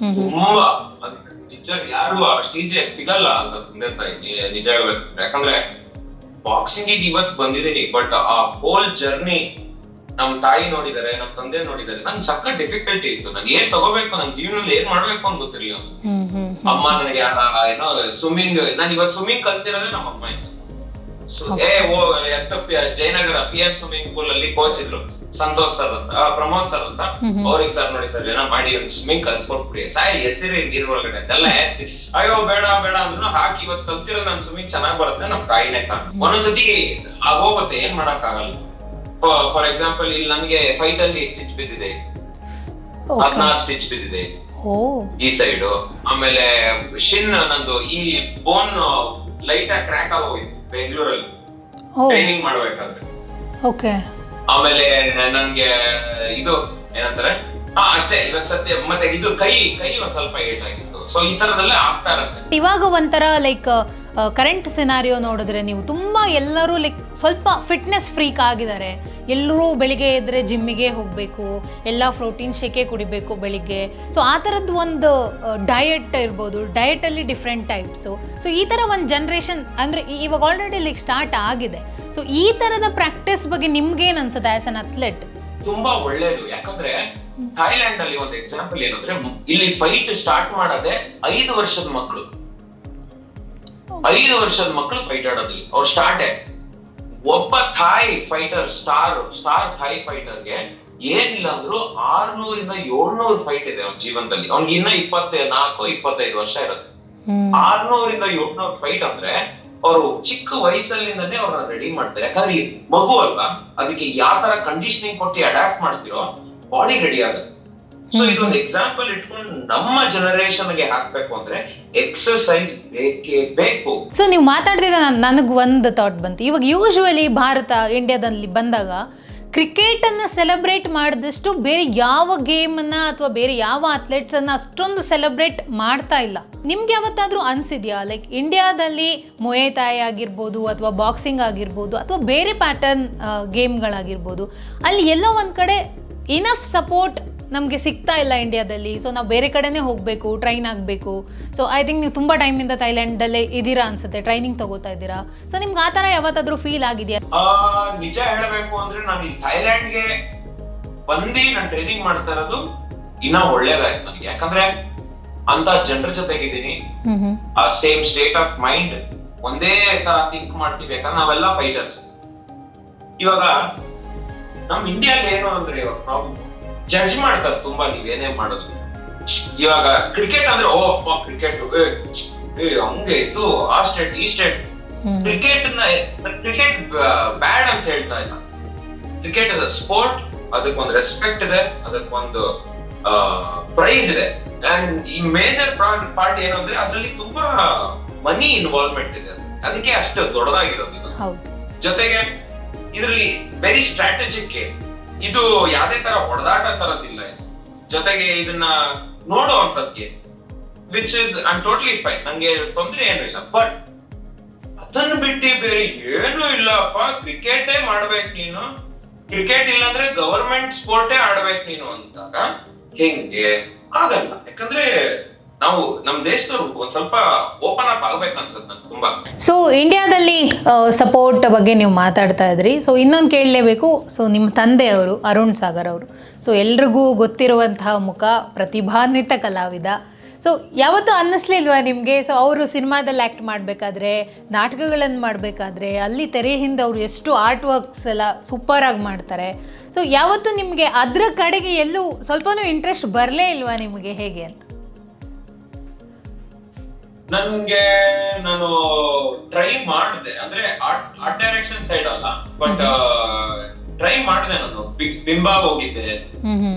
Speaker 1: ಹ್ಮ್
Speaker 2: ತುಂಬಾ. ಅದ್ ನಿಜ ಯಾರು ಅಷ್ಟು ಈಸಿಯಾಗಿ ಸಿಗಲ್ಲ ಅಂತ ತಂದೆ ತಾಯಿ. ನಿಜ ಹೇಳ್ಬೇಕು. ಯಾಕಂದ್ರೆ ಬಾಕ್ಸಿಂಗ್ ಇವತ್ತು ಬಂದಿದ್ದೀನಿ ಬಟ್ ಆ ಹೋಲ್ ಜರ್ನಿ ನಮ್ ತಾಯಿ ನೋಡಿದಾರೆ ನಮ್ ತಂದೆ ನೋಡಿದಾರೆ ನಂಗೆ ಸಕ್ಕ ಡಿಫಿಕಲ್ಟಿ ಇತ್ತು. ನಾನು ಏನ್ ತಗೋಬೇಕು ನನ್ ಜೀವನದಲ್ಲಿ ಏನ್ ಮಾಡ್ಬೇಕು ಅಂತ ಗೊತ್ತಿರಲಿಲ್ಲ. ಅಮ್ಮ ನನಗೆ ಏನೋ ಸ್ವಿಮ್ಮಿಂಗ್ ನಾನು ಇವತ್ತು ಸ್ವಿಮ್ಮಿಂಗ್ ಕಲ್ತಿರೋದೇ ನಮ್ಮ ಅಮ್ಮ ಇತ್ತು ಸೊ- ಏ ಓ ಎತ್ತ Jayanagar P M swimming pool ಅಲ್ಲಿ ಕೋಚ್ ಇದ್ರು. ಸಂತೋಷ್ ಸರ್ ಅಂತ ಪ್ರಮೋದ್ ಸರ್ ಅಂತ. ಅವ್ರಿಗೆ ಸರ್ ನೋಡಿ ಸರ್ ಏನೋ ಮಾಡಿ ಸ್ವಿಮ್ಮಿಂಗ್ ಕಲ್ಸ್ಕೊಟ್ಬಿಡಿ. ಸಾಯಿ ಹೆಸರಿ ನೀರ್ ಒಳಗಡೆ ಅಂತೆಲ್ಲ ಎತ್ತಿ ಅಯ್ಯೋ ಬೇಡ ಬೇಡ ಅಂದ್ರು ಹಾಕಿ ಇವತ್ತು ಕಲ್ತಿರೋ ನನ್ ಸ್ವಿಮ್ಮಿಂಗ್ ಚೆನ್ನಾಗ್ ಬರುತ್ತೆ ನಮ್ ತಾಯಿನೇ ಕಾರಣ. ಒಂದೊಂದ್ಸತಿ ಆಗೋಗುತ್ತೆ ಏನ್ ಮಾಡಕ್ ಆಗಲ್ಲ ಫಾರ್ ಎಕ್ಸಾಂಪಲ್ ಇಲ್ಲಿ ನನಗೆ ಫೈಟ್ ಅಲ್ಲಿ ಸ್ಟಿಚ್ ಬಿದ್ದಿದೆ. ಹದಿನಾರು ಸ್ಟಿಚ್ ಬಿದ್ದಿದೆ. ಈ ಸೈಡ್ ಆಮೇಲೆ ಶಿನ್ ನಂದು ಈ ಬೋನ್ ಲೈಟ್ ಆಗಿ ಕ್ರ್ಯಾಕ್ ಆಗೋಯ್ತು ಬೆಂಗಳೂರಲ್ಲಿ. ಟ್ರೈನಿಂಗ್ ಮಾಡ್ಬೇಕಾದ್ರೆ.
Speaker 1: ಓಕೆ
Speaker 2: ಆಮೇಲೆ ನನ್ಗೆ ಇದು ಏನಂತಾರೆ? ಹಾ ಅಷ್ಟೇ ಇವಾಗ ಸತ್ಯ ಮತ್ತೆ ಇದು ಕೈ ಕೈ ಒಂದ್ ಸ್ವಲ್ಪ ಏಟ್ ಆಗಿತ್ತು. ಸೊ ಈ ತರದಲ್ಲೇ ಆಗ್ತಾ ಇರತ್ತೆ.
Speaker 1: ಇವಾಗ ಒಂಥರ ಲೈಕ್ ಕರೆಂಟ್ ಸಿನಾರಿಯೋ ನೋಡಿದ್ರೆ ನೀವು ತುಂಬ ಎಲ್ಲರೂ ಲೈಕ್ ಸ್ವಲ್ಪ ಫಿಟ್ನೆಸ್ ಫ್ರೀಕ್ ಆಗಿದ್ದಾರೆ. ಎಲ್ಲರೂ ಬೆಳಿಗ್ಗೆ ಎದ್ದರೆ ಜಿಮ್ಮಿಗೆ ಹೋಗಬೇಕು, ಎಲ್ಲ ಪ್ರೋಟೀನ್ ಶೇಕೆ ಕುಡಿಬೇಕು ಬೆಳಿಗ್ಗೆ. ಸೊ ಆ ಥರದ್ದು ಒಂದು ಡಯಟ್ ಇರ್ಬೋದು. ಡಯಟಲ್ಲಿ ಡಿಫ್ರೆಂಟ್ ಟೈಪ್ಸು ಸೊ ಈ ಥರ ಒಂದು ಜನ್ರೇಷನ್ ಅಂದರೆ ಇವಾಗ ಆಲ್ರೆಡಿ ಲೈಕ್ ಸ್ಟಾರ್ಟ್ ಆಗಿದೆ. ಸೊ ಈ ಥರದ ಪ್ರಾಕ್ಟೀಸ್ ಬಗ್ಗೆ ನಿಮ್ಗೇನು ಅನ್ಸುತ್ತೆ ಆ್ಯಸ್ ಅನ್ ಅಥ್ಲೆಟ್
Speaker 2: ತುಂಬಾ ಒಳ್ಳೇದು. ಯಾಕಂದ್ರೆ ಥೈಲ್ಯಾಂಡ್ ಅಲ್ಲಿ ಒಂದು ಎಕ್ಸಾಂಪಲ್ ಏನಂದ್ರೆ, ಇಲ್ಲಿ ಫೈಟ್ ಸ್ಟಾರ್ಟ್ ಮಾಡೋದೇ ಐದು ವರ್ಷದ ಮಕ್ಕಳು ಐದು ವರ್ಷದ ಮಕ್ಕಳು ಫೈಟ್ ಆಡೋದಿಲ್ಲ ಅವ್ರು ಸ್ಟಾರ್ಟೇ ಒಬ್ಬ Thai fighter star star Thai ಫೈಟರ್ಗೆ ಏನಿಲ್ಲ ಅಂದ್ರು ಆರ್ನೂರಿಂದ ಏಳ್ನೂರು ಫೈಟ್ ಇದೆ ಅವ್ನ ಜೀವನದಲ್ಲಿ. ಅವ್ನಿಗೆ ಇನ್ನ ಇಪ್ಪತ್ತ ನಾಲ್ಕು ಇಪ್ಪತ್ತೈದು ವರ್ಷ ಇರುತ್ತೆ. ಆರ್ನೂರಿಂದ ಏಳ್ನೂರು ಫೈಟ್ ಅಂದ್ರೆ ಅವರು ಚಿಕ್ಕ ವಯಸ್ಸಲ್ಲಿಂದನೇ ಅವ್ರನ್ನ ರೆಡಿ ಮಾಡ್ತಾರೆ. ಯಾಕಂದ್ರೆ ಮಗು ಅಲ್ವಾ ಅದಕ್ಕೆ ಯಾವ ತರ ಕಂಡೀಷನಿಂಗ್ ಕೊಟ್ಟು ಅಡಾಪ್ಟ್ ಮಾಡ್ತಿರೋ ಬಾಡಿ ರೆಡಿ ಆಗುತ್ತೆ. ಸೊ ಇದೊಂದು ಎಕ್ಸಾಂಪಲ್ ಇಟ್ಕೊಂಡು ನಮ್ಮ ಜನರೇಷನ್ಗೆ ಹಾಕ್ಬೇಕು ಅಂದ್ರೆ ಎಕ್ಸರ್ಸೈಸ್ ಬೇಕೇ ಬೇಕು.
Speaker 1: ಸೊ ನೀವು ಮಾತಾಡ್ತಿದ್ದ ನನಗೆ ಒಂದು ಥಾಟ್ ಬಂತು. ಇವಾಗ ಯೂಶುವಲಿ ಭಾರತ ಇಂಡಿಯಾದಲ್ಲಿ ಬಂದಾಗ ಕ್ರಿಕೆಟ್ ಅನ್ನ ಸೆಲೆಬ್ರೇಟ್ ಮಾಡಿದಷ್ಟು ಬೇರೆ ಯಾವ ಗೇಮ್ ಅನ್ನ ಅಥವಾ ಬೇರೆ ಯಾವ ಅಥ್ಲೆಟ್ಸನ್ನು ಅಷ್ಟೊಂದು ಸೆಲೆಬ್ರೇಟ್ ಮಾಡ್ತಾ ಇಲ್ಲ. ನಿಮ್ಗೆ ಯಾವತ್ತಾದ್ರೂ ಅನ್ಸಿದ್ಯಾ? ಲೈಕ್ ಇಂಡಿಯಾದಲ್ಲಿ ಮೊಯೆ ತಾಯಿ ಆಗಿರ್ಬೋದು ಅಥವಾ ಬಾಕ್ಸಿಂಗ್ ಆಗಿರ್ಬೋದು ಅಥವಾ ಬೇರೆ ಪ್ಯಾಟರ್ನ್ ಗೇಮ್ಗಳಾಗಿರ್ಬೋದು ಅಲ್ಲಿ ಎಲ್ಲೋ ಒಂದು ಕಡೆ ಇನಫ್ ಸಪೋರ್ಟ್ ನಮಗೆ ಸಿಗ್ತಾ ಇಲ್ಲ ಇಂಡಿಯಾದಲ್ಲಿ ಸೊ ನಾವು ಬೇರೆ ಕಡೆನೇ ಹೋಗಬೇಕು ಟ್ರೈನ್ ಆಗಬೇಕು. ಸೊ ಐ ಥಿಂಕ್ ನೀವು ತುಂಬ ಟೈಮಿಂದ ಥೈಲ್ಯಾಂಡಲ್ಲೇ ಇದ್ದೀರಾ ಅನ್ಸುತ್ತೆ ಟ್ರೈನಿಂಗ್ ತಗೋತಾ ಇದ್ದೀರಾ ಸೊ ನಿಮ್ಗೆ ಆ ಥರ ಯಾವತ್ತಾದರೂ ಫೀಲ್ ಆಗಿದೆಯಾ?
Speaker 2: ನಿಜ ಹೇಳಬೇಕು ಅಂದರೆ ನಾನು ಈ ಥೈಲ್ಯಾಂಡ್ಗೆ ಬಂದು ನಾನು ಟ್ರೈನಿಂಗ್ ಮಾಡ್ತಾ ಇರೋದು ಇನ್ನ ಒಳ್ಳೇದಾಯ್ತು ನನಗೆ. ಯಾಕಂದ್ರೆ ಅಂತ ಜನರ ಜೊತೆಗಿದ್ದೀನಿ ಆ ಸೇಮ್ ಸ್ಟೇಟ್ ಆಫ್ ಮೈಂಡ್ ಒಂದೇ ತರ ಥಿಂಕ್ ಮಾಡ್ತೀವಿ ಯಾಕಂದ್ರೆ ನಾವೆಲ್ಲ ಫೈಟರ್ಸ್ ಇವಾಗ ನಮ್ ಇಂಡಿಯಾದಲ್ಲಿ ಏನು ಅಂದ್ರೆ ಇವಾಗ ನಾವು ಜಡ್ಜ್ ಮಾಡ್ತಾರೆ ತುಂಬಾ ನೀವೇನೇ ಮಾಡೋದು. ಇವಾಗ ಕ್ರಿಕೆಟ್ ಅಂದ್ರೆ ಓ ಕ್ರಿಕೆಟ್ ಹಂಗೆ ಇತ್ತು ಆ ಸ್ಟೇಟ್ ಈ ಸ್ಟೇಟ್ ಕ್ರಿಕೆಟ್ ಕ್ರಿಕೆಟ್ ಬ್ಯಾಡ್ ಅಂತ ಹೇಳ್ತಾ ಇಲ್ಲ. ಕ್ರಿಕೆಟ್ ಇಸ್ ಅ ಸ್ಪೋರ್ಟ್ ಅದಕ್ಕೊಂದು ರೆಸ್ಪೆಕ್ಟ್ ಇದೆ ಅದಕ್ಕೊಂದು ಪ್ರೈಸ್ ಇದೆ. ಅಂಡ್ ಈ ಮೇಜರ್ ಪಾರ್ಟ್ ಏನು ಅಂದ್ರೆ ಅದರಲ್ಲಿ ತುಂಬಾ ಮನಿ ಇನ್ವಾಲ್ವ್ಮೆಂಟ್ ಇದೆ. ಅದಕ್ಕೆ ಅಷ್ಟು ದೊಡ್ಡದಾಗಿರೋದು ಜೊತೆಗೆ ಇದರಲ್ಲಿ ವೆರಿ ಸ್ಟ್ರಾಟಜಿಕ್ ಇದು ಯಾವ್ದೇ ತರ ಹೊಡೆದಾಟ ತರದಿಲ್ಲ. ಜೊತೆಗೆ ಇದನ್ನ ನೋಡುವಂತದ್ಗೆ which is I totally fine ನಂಗೆ ತೊಂದ್ರೆ ಏನು ಇಲ್ಲ. ಬಟ್ ಅದನ್ನ ಬಿಟ್ಟು ಬೇರೆ ಏನು ಇಲ್ಲಪ್ಪ. ಕ್ರಿಕೆಟೇ ಮಾಡ್ಬೇಕು ನೀನು. ಕ್ರಿಕೆಟ್ ಇಲ್ಲಾಂದ್ರೆ ಗವರ್ಮೆಂಟ್ ಸ್ಪೋರ್ಟೇ ಆಡ್ಬೇಕು ನೀನು ಅಂದಾಗ, ಹೆಂಗೆ? ಆಗಲ್ಲ. ಯಾಕಂದ್ರೆ ನಾವು ನಮ್ಮ ದೇಶದವರು ಒಂದ್ ಸ್ವಲ್ಪ ಓಪನ್ ಅಪ್ ಅನ್ಸುತ್ತೆ ತುಂಬಾ.
Speaker 1: ಸೊ ಇಂಡಿಯಾದಲ್ಲಿ ಸಪೋರ್ಟ್ ಬಗ್ಗೆ ನೀವು ಮಾತಾಡ್ತಾ ಇದ್ರಿ. ಸೊ ಇನ್ನೊಂದು ಕೇಳಲೇಬೇಕು. ಸೊ ನಿಮ್ಮ ತಂದೆಯವರು ಅರುಣ್ ಸಾಗರ್ ಅವರು. ಸೊ ಎಲ್ರಿಗೂ ಗೊತ್ತಿರುವಂತಹ ಮುಖ, ಪ್ರತಿಭಾನ್ವಿತ ಕಲಾವಿದ. ಸೊ ಯಾವತ್ತೂ ಅನ್ನಿಸ್ಲಿಲ್ವಾ ನಿಮಗೆ? ಸೊ ಅವರು ಸಿನಿಮಾದಲ್ಲಿ ಆ್ಯಕ್ಟ್ ಮಾಡಬೇಕಾದ್ರೆ ನಾಟಕಗಳನ್ನು ಮಾಡಬೇಕಾದ್ರೆ, ಅಲ್ಲಿ ತೆರೆ ಹಿಂದೆ ಅವರು ಎಷ್ಟು ಆರ್ಟ್ ವರ್ಕ್ಸ್ ಎಲ್ಲ ಸೂಪರಾಗಿ ಮಾಡ್ತಾರೆ. ಸೊ ಯಾವತ್ತೂ ನಿಮಗೆ ಅದರ ಕಡೆಗೆ ಎಲ್ಲೂ ಸ್ವಲ್ಪನೂ ಇಂಟ್ರೆಸ್ಟ್ ಬರಲೇ ಇಲ್ವಾ ನಿಮಗೆ? ಹೇಗೆ ಅಂತ?
Speaker 2: ನನ್ಗೆ ನಾನು ಟ್ರೈ ಮಾಡಿದೆ. ಅಂದ್ರೆ ಆರ್ಟ್ ಡೈರೆಕ್ಷನ್ ಸೈಡ್ ಅಲ್ಲ ಬಟ್ ಟ್ರೈ ಮಾಡಿದೆ ನಾನು. ಬಿಂಬ ಹೋಗಿದ್ದೆ.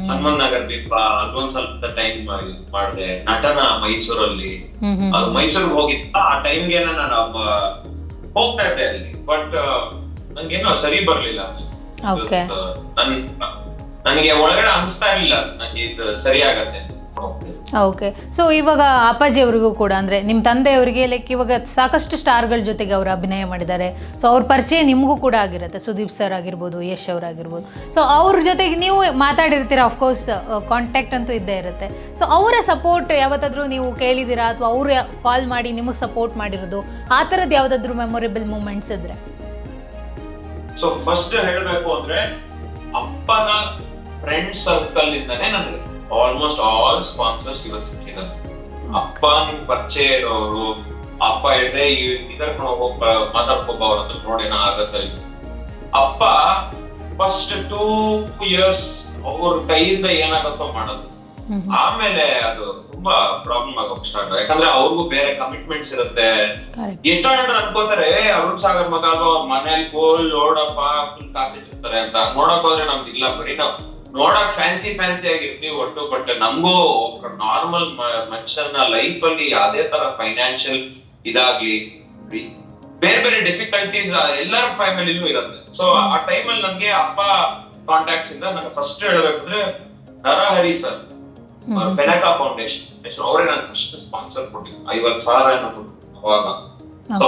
Speaker 2: ಹನುಮನ್ ನಗರ್ ಬಿಂಬ ಅಲ್ಲೊಂದ್ ಸ್ವಲ್ಪ ಟೈಮ್ ಮಾಡಿದೆ. ನಟನ ಮೈಸೂರಲ್ಲಿ. ಅದು ಮೈಸೂರಿಗೆ ಹೋಗಿದ್ದ. ಆ ಟೈಮ್ಗೆ ನಾನು ಹೋಗ್ತಾ ಇದ್ದೆ ಅಲ್ಲಿ. ಬಟ್ ನಂಗೇನೋ ಸರಿ ಬರ್ಲಿಲ್ಲ. ನನ್ ನನಗೆ ಒಳಗಡೆ ಅನಿಸ್ತಾ ಇರ್ಲಿಲ್ಲ. ನಂಗೆ ಇದು ಸರಿ ಆಗತ್ತೆ.
Speaker 1: ಓಕೆ ಸೊ ಇವಾಗ ಅಪ್ಪಾಜಿ ಅವರಿಗೂ ಕೂಡ ಅಂದರೆ ನಿಮ್ಮ ತಂದೆಯವರಿಗೆ ಲೈಕ್ ಇವಾಗ ಸಾಕಷ್ಟು ಸ್ಟಾರ್ಗಳ ಜೊತೆಗೆ ಅವರು ಅಭಿನಯ ಮಾಡಿದ್ದಾರೆ. ಸೊ ಅವ್ರ ಪರಿಚಯ ನಿಮಗೂ ಕೂಡ ಆಗಿರುತ್ತೆ. ಸುದೀಪ್ ಸರ್ ಆಗಿರ್ಬೋದು ಯಶ್ ಅವರಾಗಿರ್ಬೋದು ಸೊ ಅವ್ರ ಜೊತೆಗೆ ನೀವು ಮಾತಾಡಿರ್ತೀರ? ಅಫ್ಕೋರ್ಸ್ ಕಾಂಟ್ಯಾಕ್ಟ್ ಅಂತೂ ಇದ್ದೇ ಇರುತ್ತೆ. ಸೊ ಅವರ ಸಪೋರ್ಟ್ ಯಾವತ್ತಾದರೂ ನೀವು ಕೇಳಿದ್ದೀರಾ ಅಥವಾ ಅವರು ಕಾಲ್ ಮಾಡಿ ನಿಮಗೆ ಸಪೋರ್ಟ್ ಮಾಡಿರೋದು? ಆ ಥರದ್ದು ಯಾವುದಾದ್ರೂ ಮೆಮೊರೇಬಲ್ ಮೂಮೆಂಟ್ಸ್ ಇದ್ರೆ?
Speaker 2: ಸೊ ಫಸ್ಟ್ ಹೇಳಬೇಕು ಅಂದ್ರೆ ಅಪ್ಪನ ಫ್ರೆಂಡ್ ಸರ್ಕಲ್ ಇಂದಾನೆ ನನಗೆ. ಆಲ್ಮೋಸ್ಟ್ ಆಲ್ ಸ್ಪಾನ್ಸರ್ಸ್ ಇವತ್ತು ಸಿಕ್ಕಿದ್ದಾರೆ ನಿಮ್ ಪರಿಚಯ ಇರೋರು ಅಪ್ಪ ಇದ್ರೆ ಇದರ ಹೋಗ್ ಮಾತಾಡ್ಕೋಬ ಅವ್ರ ನೋಡಿ ನೋಡೇನ ಆಗತ್ತ ಅಪ್ಪ ಫಸ್ಟ್ ಟೂ ಇಯರ್ಸ್ ಅವ್ರ ಕೈಯಿಂದ ಏನಾಗತ್ತೋ ಮಾಡೋದು ಆಮೇಲೆ ಅದು ತುಂಬಾ ಪ್ರಾಬ್ಲಮ್ ಆಗೋಕ್ ಸ್ಟಾರ್ಟ್ ಯಾಕಂದ್ರೆ ಅವ್ರಿಗೂ ಬೇರೆ ಕಮಿಟ್ಮೆಂಟ್ಸ್ ಇರುತ್ತೆ ಎಷ್ಟೋ ಜನ ಅನ್ಕೋತಾರೆ "ಏ, ಅರುಣ್ ಸಾಗರ್ ಮಗ ಅಲ್ವಾ ಅವ್ರ ಮನೇಲಿ ಗೋಲ್ ನೋಡಪ್ಪ ಫುಲ್ ಕಾಸಿಟ್ಟಿರ್ತಾರೆ ಅಂತ ನೋಡಕ್ ಹೋದ್ರೆ ನಮ್ದು ಇಲ್ಲ ಬರೀ ನಾವ್ ನೋಡಕ್ ಫ್ಯಾನ್ಸಿ ಫ್ಯಾನ್ಸಿ ಆಗಿರ್ತೀವಿ ಒಟ್ಟು ಬಟ್ ನಮಗೂ ನಾರ್ಮಲ್ ಮನುಷ್ಯನ ಲೈಫ್ ಅಲ್ಲಿ ಯಾವ್ದೇ ತರ ಫೈನಾನ್ಷಿಯಲ್ ಇದಾಗ್ಲಿ ಬೇರೆ ಬೇರೆ ಡಿಫಿಕಲ್ಟೀಸ್ ಎಲ್ಲರ ಫ್ಯಾಮಿಲಿನೂ ಇರುತ್ತೆ. ಸೊ ಆ ಟೈಮ್ ಅಲ್ಲಿ ನನ್ಗೆ ಅಪ್ಪ ಕಾಂಟ್ಯಾಕ್ಟ್ಸ್ ಇಂದ ನನಗೆ ಫಸ್ಟ್ ಹೇಳ್ಬೇಕಂದ್ರೆ ನರಹರಿ ಸರ್ ಬೆನಕಾ ಫೌಂಡೇಶನ್ ಅವರೇ ನನ್ ಫಸ್ಟ್ ಸ್ಪಾನ್ಸರ್ ಕೊಟ್ಟಿದ್ದು. ಐವತ್ ಸಾವಿರ ಏನೋ ಅವಾಗ. ಸೊ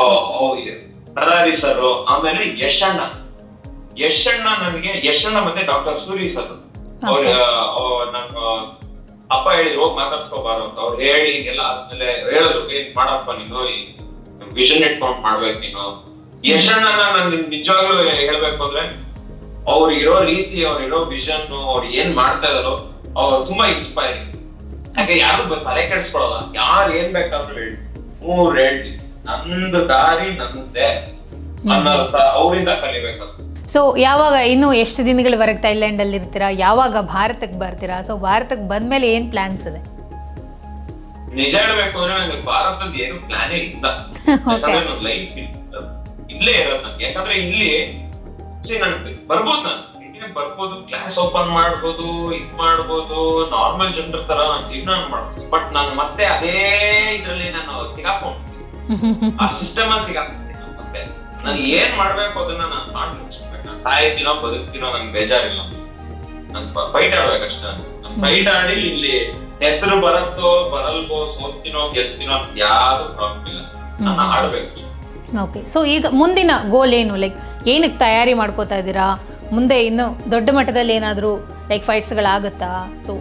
Speaker 2: ನರಹರಿ ಸರ್ ಆಮೇಲೆ ಯಶಣ್ಣ. ಯಶಣ್ಣ ನನಗೆ ಯಶಣ್ಣ ಮತ್ತೆ ಡಾಕ್ಟರ್ ಸೂರಿ ಸರ್ ಅವ್ರ ನನ್ನ ಅಪ್ಪ ಹೇಳಿದ್ರು ಹೋಗಿ ಮಾತಾಡ್ಸ್ಕೋಬಾರು ಅಂತ. ಅವ್ರು ಹೇಳಿ ಎಲ್ಲ ಆದ್ಮೇಲೆ ಹೇಳಿದ್ರು ಏನ್ ಮಾಡಪ್ಪ ನೀನು ವಿಷನ್ ಇಟ್ಕೊಂಡ್ ಮಾಡ್ಬೇಕು ನೀನು. ಯಶಣ್ಣನ ನನ್ ನಿಜವಾಗ್ಲೂ ಹೇಳ್ಬೇಕು ಅಂದ್ರೆ ಅವ್ರು ಇರೋ ರೀತಿ ಅವ್ರು ಇರೋ ವಿಷನ್ ಅವ್ರು ಏನ್ ಮಾಡ್ತಾ ಇದಾರೋ ಅವ್ರು ತುಂಬಾ ಇನ್ಸ್ಪೈರಿಂಗ್ ಯಾಕೆ ಯಾರು ತಲೆ ಕೆಡಿಸ್ಕೊಳಲ್ಲ. ಯಾರು ಏನ್ ಬೇಕಾದ್ರೂ ಹೇಳಿ. ಮೂರ್ ಹೇಳಿ ನಂದು ದಾರಿ ನಂದೇ. ಅನ್ನೋ ಅವರಿಂದ ಕಲಿಬೇಕು
Speaker 1: ಸೊ ಯಾವಾಗ ಇನ್ನು ಎಷ್ಟು ದಿನಗಳವರೆಗೆ ಥೈಲ್ಯಾಂಡಲ್ಲಿ ಇರ್ತೀರಾ? ಯಾವಾಗ ಭಾರತಕ್ಕೆ ಬರ್ತೀರಾ? ಸೊ ಭಾರತಕ್ಕೆ ಬಂದ್ಮೇಲೆ ಏನು ಪ್ಲಾನ್ಸ್ ಇದೆ?
Speaker 2: ನಿಜ ಹೇಳಬೇಕು ಅಂದ್ರೆ ನನಗೆ ಭಾರತದ ಏನು ಪ್ಲಾನೇ ಇಲ್ಲ. ನನ್ನ ಲೈಫ್ ಇಲ್ಲೇ ಇರೋದು ನನ್ಗೆ ಯಾಕಂದ್ರೆ ಇಲ್ಲಿ ನನ್ಗೆ ಬರ್ಬೋದು ನಾನು. ಇಂಡಿಯಾ ಬರ್ಬೋದು ಕ್ಲಾಸ್ ಓಪನ್ ಮಾಡ್ಬೋದು ಇದ್ ಮಾಡ್ಬೋದು ನಾರ್ಮಲ್ ಜನರ ತರ ನಾನು ಜೀವನ ಮಾಡ್ಬೋದು. ಬಟ್ ನಾನು ಮತ್ತೆ ಅದೇ ಇದ್ರಲ್ಲಿ ನಾನು ಸಿಗಾಕೊಂಡ್ತೀನಿ ಆ ಸಿಸ್ಟಮ್ ಅಲ್ಲಿ ನಾನು ಮತ್ತೆ. ನಾನು ಏನ್ ಮಾಡ್ಬೇಕು ಅದನ್ನ ನಾನು ಮಾಡ್ಬೇಕು ಸಾಯ್ತೀನೋ ಬದುಕ್ತೀನೋ ನಂಗೆ ಬೇಜಾರಿಲ್ಲ. ನನ್ ಫೈಟ್ ಆಡ್ಬೇಕಷ್ಟ ನಾನು. ಫೈಟ್ ಆಡಿ ಇಲ್ಲಿ ಹೆಸರು ಬರುತ್ತೋ ಬರಲ್ವೋ ಸೋತ್ತೀನೋ ಗೆಲ್ತೀನೋ ಅಂತ ಯಾವ್ದು ಪ್ರಾಬ್ಲಮ್ ಇಲ್ಲ. ನಾನು ಆಡ್ಬೇಕು.
Speaker 1: ಓಕೆ ಸೊ ಈಗ ಮುಂದಿನ ಗೋಲ್ ಏನು? ಲೈಕ್ ಏನಕ್ಕೆ ತಯಾರಿ ಮಾಡ್ಕೋತಾ ಇದ್ದೀರಾ? ಮುಂದೆ ಇನ್ನು ದೊಡ್ಡ ಮಟ್ಟದಲ್ಲಿ ಏನಾದರೂ ಲೈಕ್ ಫೈಟ್ಸ್ಗಳಾಗುತ್ತಾ ಸೊ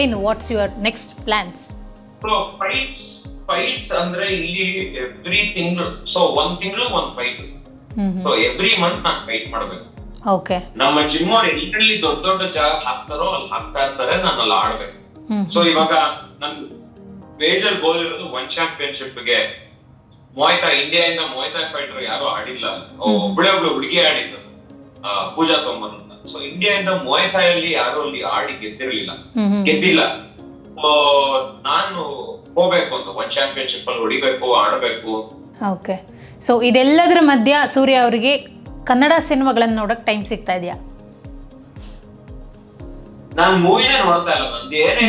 Speaker 1: ಏನು? What's your next
Speaker 2: plans fights fights ಅಂದ್ರೆ ಇಲ್ಲಿ ಎವ್ರಿ ತಿಂಗಳು. ಸೊ ಒಂದ್ ತಿಂಗಳು ಒಂದ್ ಫೈಟ್ ಸೊ ಎವ್ರಿ ಮಂತ್ ನಾನು ಫೈಟ್ ಮಾಡ್ಬೇಕು.
Speaker 1: ಓಕೆ
Speaker 2: ನಮ್ಮ ಜಿಮ್ ಅವ್ರು ಎಲ್ಲೆಲ್ಲಿ ದೊಡ್ಡ ದೊಡ್ಡ ಜಾಗ ಹಾಕ್ತಾರೋ ಅಲ್ಲಿ ಹಾಕ್ತಾ ಇರ್ತಾರೆ ನಾನು ಅಲ್ಲಿ ಆಡ್ಬೇಕು ಸೊ ಇವಾಗ ನನ್ ಮೇಜರ್ ಗೋಲ್ ಇರೋದು ಒನ್ ಚಾಂಪಿಯನ್ಶಿಪ್ಗೆ ಮೋಯ್ತಾ ಇಂಡಿಯಾ ಇಂದ ಮೋಯ್ತಾ ಫೈಟರ್ ಯಾರು ಆಡಿಲ್ಲ. ಒಬ್ಳೆ ಒಬ್ಳು ಹುಡುಗಿ ಆಡಿದ್ದು. ಪೂಜಾ ತೊಂಬರ್ ಅಂತ. ಸೊ ಇಂಡಿಯಾ ಇಂದ ಮೋಯ್ತಾಯಲ್ಲಿ ಯಾರು ಅಲ್ಲಿ ಆಡಿ ಗೆದ್ದಿರ್ಲಿಲ್ಲ. ಗೆದ್ದಿಲ್ಲ. ನಾನು ಹೋಗ್ಬೇಕು ಅಂತ ಒನ್ ಚಾಂಪಿಯನ್ಶಿಪ್ ಅಲ್ಲಿ ಹೊಡಿಬೇಕು ಆಡ್ಬೇಕು.
Speaker 1: ಓಕೆ ಸೊ ಇದೆಲ್ಲದರ ಮಧ್ಯ ಸೂರ್ಯ ಅವರಿಗೆ ಕನ್ನಡ ಸಿನಿಮಾಗಳನ್ನ ನೋಡೋಕೆ ಟೈಮ್ ಸಿಗ್ತಾ ಇದೆಯಾ?
Speaker 2: ನಾನು ಮೂವಿನೇ ನೋಡ್ತಾ ಇಲ್ಲ ನಂದು ಏನೇ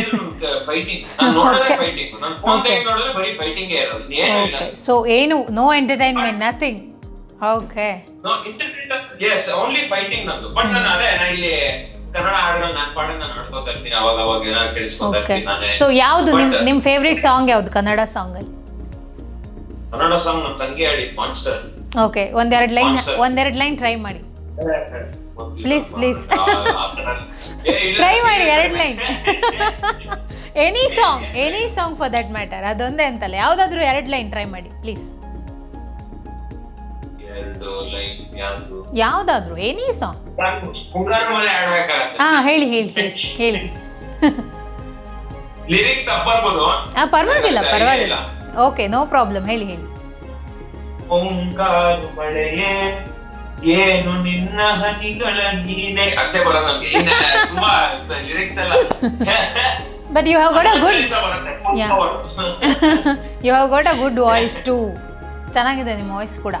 Speaker 2: ಫೈಟಿಂಗ್ ನಾನು ನೋಡೋದೇ ಫೈಟಿಂಗ್ ನಾನು ಫೋನ್
Speaker 1: Okay.
Speaker 2: ನೋಡಿದ್ರೆ ಬರೀ ಫೈಟಿಂಗ್ ಇರೋದು ಏನೂ ಇಲ್ಲ.
Speaker 1: ಸೊ ಏನು no entertainment nothing okay
Speaker 2: yes only fighting ನಂದು ಬಟ್ ನಾನು ಅದೇ ನಾ ಇಲ್ಲಿ ಕನ್ನಡ ಹಾಡುಗಳು ನಾನು ಪಾಡನ್ನ ನಾನು ಆಡ್ಕೋತಾ ಇರ್ತೀನಿ ಅವಾಗ ಅವಾಗ ಏನಾದ್ರು ಕೇಳಿಸ್ಕೊತಾ ಇರ್ತೀನಿ ನಾನೇ.
Speaker 1: ಸೊ ಯಾವುದು ನಿಮ್ಮ ನಿಮ್ಮ ಫೇವರಿಟ್ ಸಾಂಗ್ ಯಾವುದು ಕನ್ನಡ ಸಾಂಗಲ್ಲಿ
Speaker 2: ಕನ್ನಡ ಸಾಂಗ್ ನಮ್ ತಂಗಿ ಆಡಿ ಮಾನ್ಸ್ಟರ್
Speaker 1: ಓಕೆ ಒಂದೆರಡು ಲೈನ್ ಒಂದೆರಡು ಲೈನ್ ಟ್ರೈ ಮಾಡಿ. ಪ್ಲೀಸ್ ಪ್ಲೀಸ್
Speaker 2: ಟ್ರೈ
Speaker 1: ಮಾಡಿ ಎರಡು line any song any song for that matter ಅದೊಂದೇ ಅಂತಲ್ಲ. ಯಾವುದಾದ್ರೂ ಎರಡು ಲೈನ್ ಟ್ರೈ ಮಾಡಿ ಪ್ಲೀಸ್ ಯಾವ್ದಾದ್ರು ಎನಿ ಸಾಂಗ್ ಹಾ ಹೇಳಿ ಹೇಳಿ ಹೇಳಿ ಹೇಳಿ ಪರವಾಗಿಲ್ಲ ಪರವಾಗಿಲ್ಲ. ಓಕೆ ನೋ ಪ್ರಾಬ್ಲಮ್ ಹೇಳಿ ಹೇಳಿ.
Speaker 2: ಮುಂಗಾರು ಮಳೆಯೇ ಏನು ನಿನ್ನ ಹನಿಗಳ ನೀನೆ. ಅಷ್ಟೇ ಬರೋದು ನಮ್ಗೆ. ತುಂಬಾ ಲಿರಿಕ್ಸ್ ಎಲ್ಲ.
Speaker 1: ಬಟ್ ಯು have got
Speaker 2: ಯಾ ಬರುತ್ತೆ.
Speaker 1: Yeah. You have got a good voice too ಚೆನ್ನಾಗಿದೆ ನಿಮ್ಮ ವಾಯ್ಸ್ ಕೂಡ.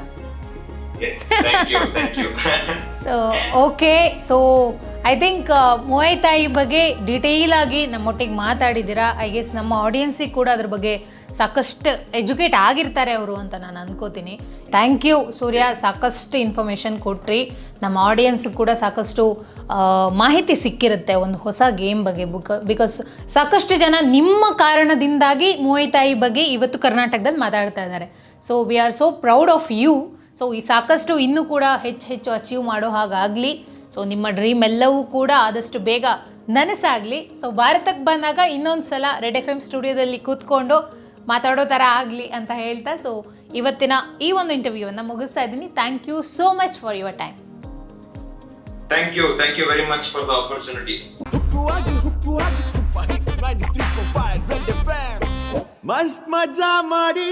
Speaker 2: Yes, thank you, thank you.
Speaker 1: So okay so I think ಮುವೈ ತಾಯಿ ಬಗ್ಗೆ ಡಿಟೇಲ್ ಆಗಿ ನಮ್ಮೊಟ್ಟಿಗೆ ಮಾತಾಡಿದ್ದೀರಾ. ಐ ಗೆಸ್ ನಮ್ಮ ಆಡಿಯನ್ಸಿಗೆ ಕೂಡ ಅದ್ರ ಬಗ್ಗೆ ಸಾಕಷ್ಟು ಎಜುಕೇಟ್ ಆಗಿರ್ತಾರೆ ಅವರು ಅಂತ ನಾನು ಅಂದ್ಕೋತೀನಿ ಥ್ಯಾಂಕ್ ಯು ಸೂರ್ಯ. ಸಾಕಷ್ಟು ಇನ್ಫಾರ್ಮೇಷನ್ ಕೊಟ್ರಿ. ನಮ್ಮ ಆಡಿಯನ್ಸ್ ಕೂಡ ಸಾಕಷ್ಟು ಮಾಹಿತಿ ಸಿಕ್ಕಿರುತ್ತೆ ಒಂದು ಹೊಸ ಗೇಮ್ ಬಗ್ಗೆ. ಬುಕ್ ಬಿಕಾಸ್ ಸಾಕಷ್ಟು ಜನ ನಿಮ್ಮ ಕಾರಣದಿಂದಾಗಿ ಮೋಯಿತಾಯಿ ತಾಯಿ ಬಗ್ಗೆ ಇವತ್ತು ಕರ್ನಾಟಕದಲ್ಲಿ ಮಾತಾಡ್ತಾ ಇದ್ದಾರೆ. So we are so proud of you so ಈ ಸಾಕಷ್ಟು ಇನ್ನೂ ಕೂಡ ಹೆಚ್ಚು ಹೆಚ್ಚು ಅಚೀವ್ ಮಾಡೋ ಹಾಗಾಗಲಿ. ಸೊ ನಿಮ್ಮ ಡ್ರೀಮ್ ಎಲ್ಲವೂ ಕೂಡ ಆದಷ್ಟು ಬೇಗ ನನಸಾಗಲಿ. ಸೊ ಭಾರತಕ್ಕೆ ಬಂದಾಗ ಇನ್ನೊಂದು ಸಲ ರೆಡ್ ಎಫ್ ಎಂ ಸ್ಟುಡಿಯೋದಲ್ಲಿ ಕೂತ್ಕೊಂಡು ಮಾತಾಡೋ ಥರ ಆಗಲಿ ಅಂತ ಹೇಳ್ತಾ ಸೊ ಇವತ್ತಿನ ಈ ಒಂದು ಇಂಟರ್ವ್ಯೂವನ್ನು ಮುಗಿಸ್ತಾ ಇದ್ದೀನಿ. Thank you so much for your time
Speaker 2: thank you thank you very much for the opportunity
Speaker 3: ಹುಕ್ಕುವಾಗಿ ಹುಕ್ಕುವಾಗಿ ಸೂಪರ್ ಹಿಟ್ 93.5 ರೆಡ್ ಎಫ್ ಮಸ್ತ್ ಮಜಾ ಮಾಡಿ.